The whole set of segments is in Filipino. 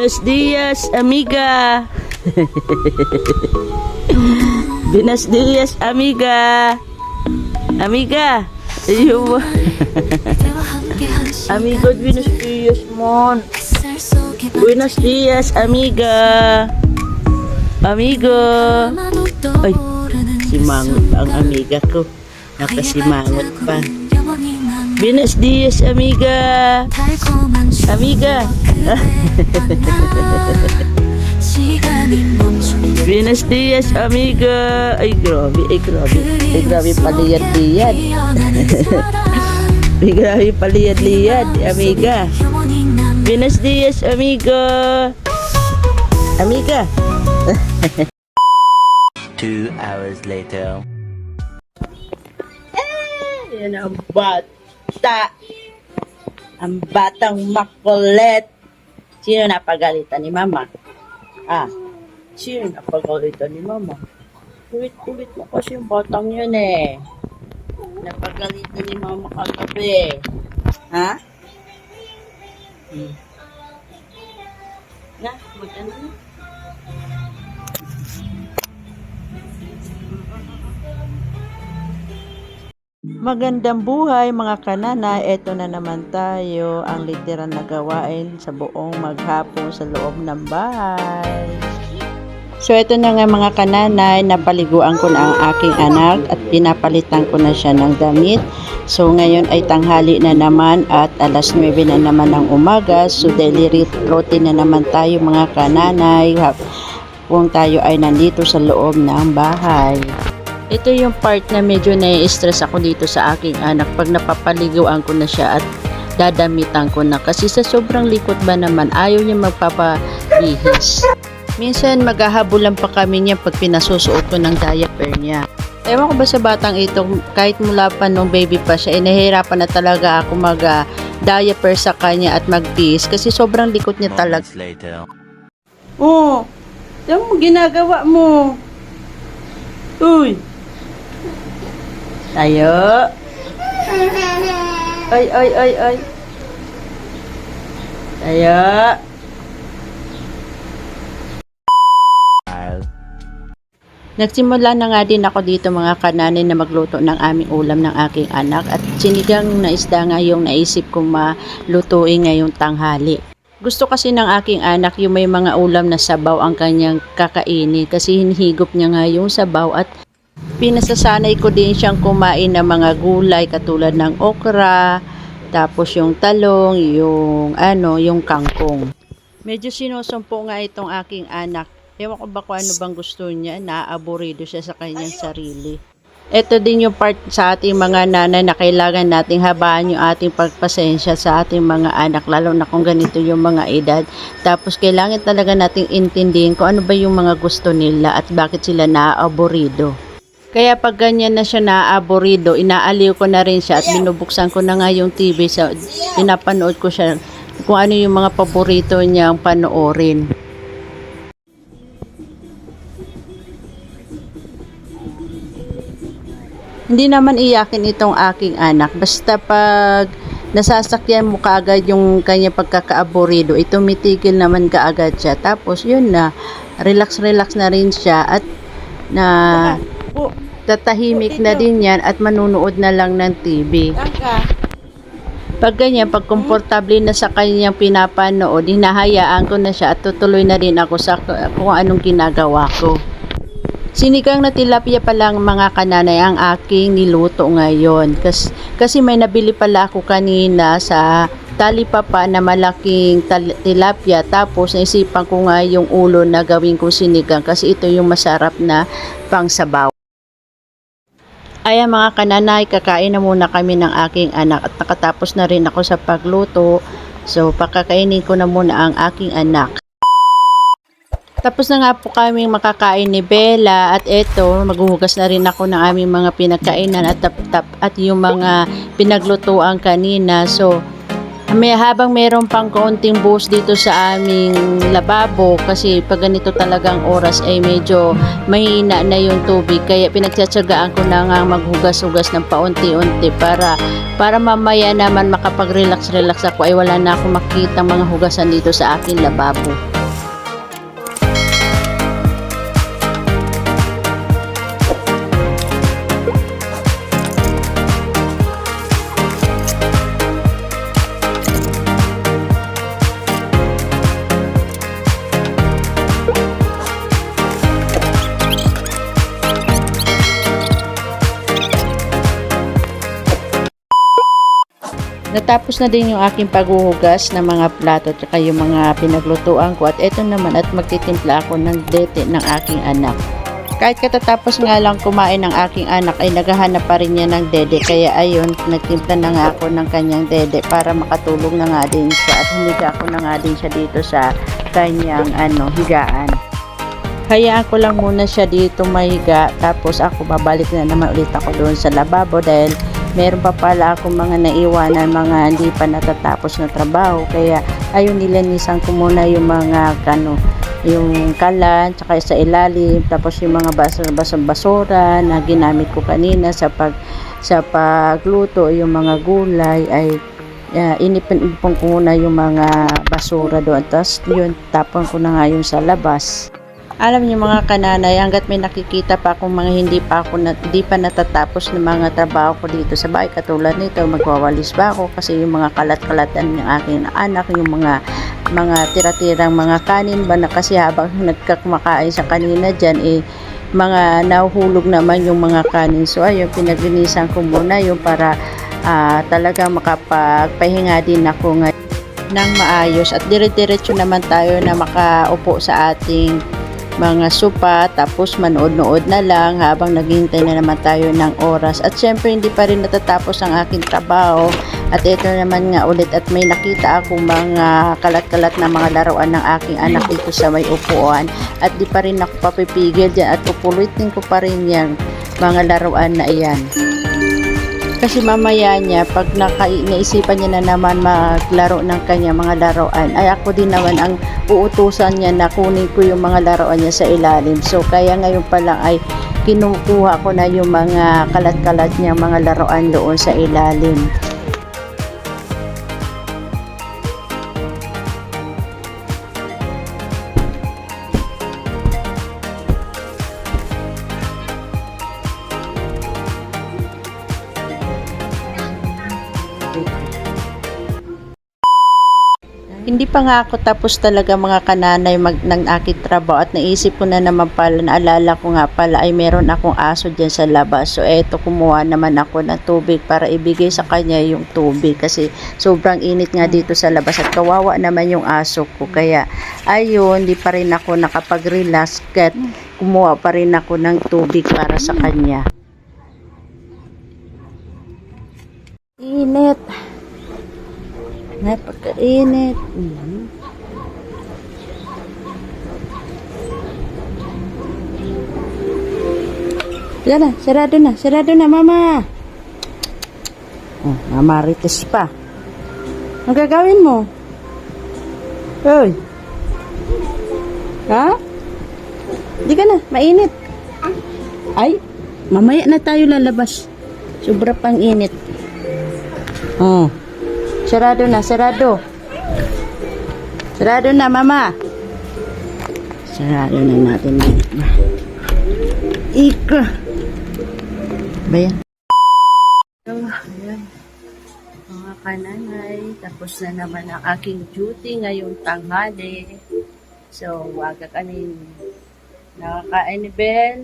Buenos dias, amiga. Buenos dias, amiga. Amiga. Ayun. Amigo, buenos dias, mon. Buenos dias, amiga. Amigo. Ay, simangot ang amiga ko. Nakasimangot pa. Buenos dias, amiga. Amiga. Buenos dias, amiga. Ay, grabe. Ay, grabe. Ay, grabe paliyad-liyad. Ay, grabe paliyad-liyad, amiga. Buenos dias, amiga. Amiga. Two hours later. Yan ang bata. Ang batang makulit. Sino napagalitan ni mama? Ah, sino napagalitan ni mama? Kulit-kulit mo kasi yung batang yun eh. Napagalitan ni mama kagabi. Ha? Hmm. Na, mag-ano na? Magandang buhay mga kanana, eto na naman tayo ang literal na gawain sa buong maghapon sa loob ng bahay. So eto na nga mga kananay, napaliguan ko na ang aking anak at pinapalitan ko na siya ng damit. So ngayon ay tanghali na naman at alas 9 na naman ng umaga. So daily routine na naman tayo mga kananay kung tayo ay nandito sa loob ng bahay. Ito yung part na medyo nai-stress ako dito sa aking anak pag napapaliguan ko na siya at dadamitan ko na kasi sa sobrang likot ba naman ayaw niya magpapabihis. Minsan maghahabulan pa kami niya pag pinasusuot ko ng diaper niya. Ewan ko ba sa batang ito, kahit mula pa nung baby pa siya, eh, nahihirapan na talaga ako mag ah, diaper sa kanya at magbihis kasi sobrang likot niya talaga. Oh, yan mo ginagawa mo. Uy. Tayo. Ay, ay, ay, ay. Tayo. Nagsimula na nga din ako dito mga kananay na magluto ng aming ulam ng aking anak at sinigang na isda nga yung naisip kong malutuin ngayong tanghali. Gusto kasi ng aking anak yung may mga ulam na sabaw ang kanyang kakainin kasi hinihigop niya nga yung sabaw at pinasasanay ko din siyang kumain ng mga gulay katulad ng okra, tapos yung talong, yung ano, yung kangkong. Medyo sinusumpo nga itong aking anak. Ewan ko ba kung ano bang gusto niya, naaaburido siya sa kanyang sarili. Ito din yung part sa ating mga nanay na kailangan nating habaan yung ating pagpasensya sa ating mga anak, lalo na kung ganito yung mga edad. Tapos kailangan talaga nating intindihin kung ano ba yung mga gusto nila at bakit sila naaaburido. Kaya pag ganyan na siya naaaburido, inaaliw ko na rin siya at binubuksan ko na nga yung TV sa pinapanood ko siya kung ano yung mga paborito niyang panoorin. Hindi naman iyakin itong aking anak. Basta pag nasasakyan mo kaagad yung kanya pagkakaaborido, ito mitigil naman kaagad siya. Tapos yun na, relax-relax na rin siya at na tatahimik na din yan at manunood na lang ng TV. Pag ganyan, pag komportable na sa kanyang pinapanood, hinahayaan ko na siya at tutuloy na rin ako sa kung anong ginagawa ko. Sinigang na tilapia pa lang mga kananay ang aking niluto ngayon. Kasi, kasi may nabili pala ako kanina sa talipapa na malaking tilapia. Tapos naisipan ko nga yung ulo na gawin ko sinigang kasi ito yung masarap na pangsabaw. Ayan mga kananay, kakain na muna kami ng aking anak at nakatapos na rin ako sa pagluto. So, pakakainin ko na muna ang aking anak. Tapos na nga po kami makakain ni Bella at eto, maghuhugas na rin ako ng aming mga pinagkainan at tap, tap at yung mga pinaglutuan kanina. So, may habang meron pang kaunting buhos dito sa aming lababo kasi pag ganito talagang oras ay medyo mahina na yung tubig kaya pinagtsatsagaan ko na nga maghugas-hugas ng paunti-unti para para mamaya naman makapag-relax-relax ako ay wala na ako makita mga hugasan dito sa aking lababo. Natapos na din yung aking paghuhugas ng mga plato at yung mga pinaglutuan ko at eto naman at magtitimpla ako ng dete ng aking anak. Kahit katatapos nga lang kumain ng aking anak ay naghahanap pa rin niya ng dede kaya ayun nagtimpla na nga ako ng kanyang dede para makatulong na nga din siya at humiga ako na nga din siya dito sa kanyang ano higaan. Hayaan ko lang muna siya dito mahiga tapos ako babalik na naman ulit ako doon sa lababo dahil meron pa pala akong mga naiwanan mga hindi pa natatapos na trabaho. Kaya ayun nilanisan ko muna yung mga kano yung kalan tsaka sa ilalim. Tapos yung mga basura basura na ginamit ko kanina sa pag sa pagluto yung mga gulay ay uh, inipon ko muna yung mga basura doon. Tapos yun tapon ko na nga yung sa labas alam niyo mga kananay, hanggat may nakikita pa akong mga hindi pa ako na, hindi pa natatapos ng mga trabaho ko dito sa bahay katulad nito, magwawalis ba ako kasi yung mga kalat-kalatan ng aking anak, yung mga mga tira-tirang mga kanin ba na kasi habang nagkakumakain sa kanina dyan eh mga nahuhulog naman yung mga kanin. So ayun, pinaglinisan ko muna yung para ah, talaga makapagpahinga din ako ngayon ng maayos at dire-diretso naman tayo na makaupo sa ating mga sopa tapos manood-nood na lang habang naghihintay na naman tayo ng oras. At syempre hindi pa rin natatapos ang aking trabaho. At ito naman nga ulit at may nakita ako mga kalat-kalat na mga laruan ng aking anak dito sa may upuan. At di pa rin ako papipigil dyan at pupulitin ko pa rin yung mga laruan na iyan kasi mamaya niya, pag naka, naisipan niya na naman maglaro ng kanya mga laruan, ay ako din naman ang uutusan niya na kunin ko yung mga laruan niya sa ilalim. So, kaya ngayon pa lang ay kinukuha ko na yung mga kalat-kalat niya mga laruan doon sa ilalim. Hindi pa nga ako tapos talaga mga kananay mag, ng aking trabaho at naisip ko na naman pala, naalala ko nga pala ay meron akong aso dyan sa labas. So eto kumuha naman ako ng tubig para ibigay sa kanya yung tubig kasi sobrang init nga dito sa labas at kawawa naman yung aso ko. Kaya ayun, di pa rin ako nakapag-relax kat kumuha pa rin ako ng tubig para sa kanya. Init. Napakainit. Mhm. Yan na, sarado na, sarado na, mama. Oh, mamarites pa. Ang gagawin mo? Hoy. Ha? Di ka na, mainit. Ay, mamaya na tayo lalabas. Sobra pang init. Oh. Sarado na, sarado. Sarado na, mama. Sarado na natin. Ika. Ba yan? So, ayan. Mga kananay, tapos na naman ang aking duty ngayong tanghali. So, waga kanin. Nakakain ni Ben.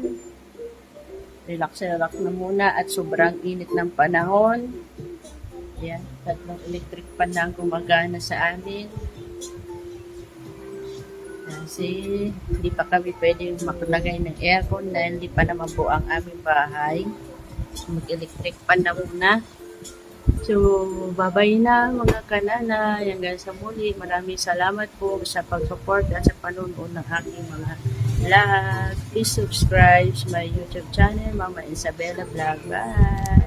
Relax na relax na muna at sobrang init ng panahon. Yan, tatlong electric pan na gumagana sa amin. Kasi hindi pa kami pwede maglagay ng aircon dahil hindi pa naman po ang aming bahay. Mag-electric pan na muna. So, babay na mga kanana. Hanggang sa muli, maraming salamat po sa pag-support at sa panonood ng aking mga vlog. Please subscribe sa my YouTube channel, Mama Isabella Vlog. Bye!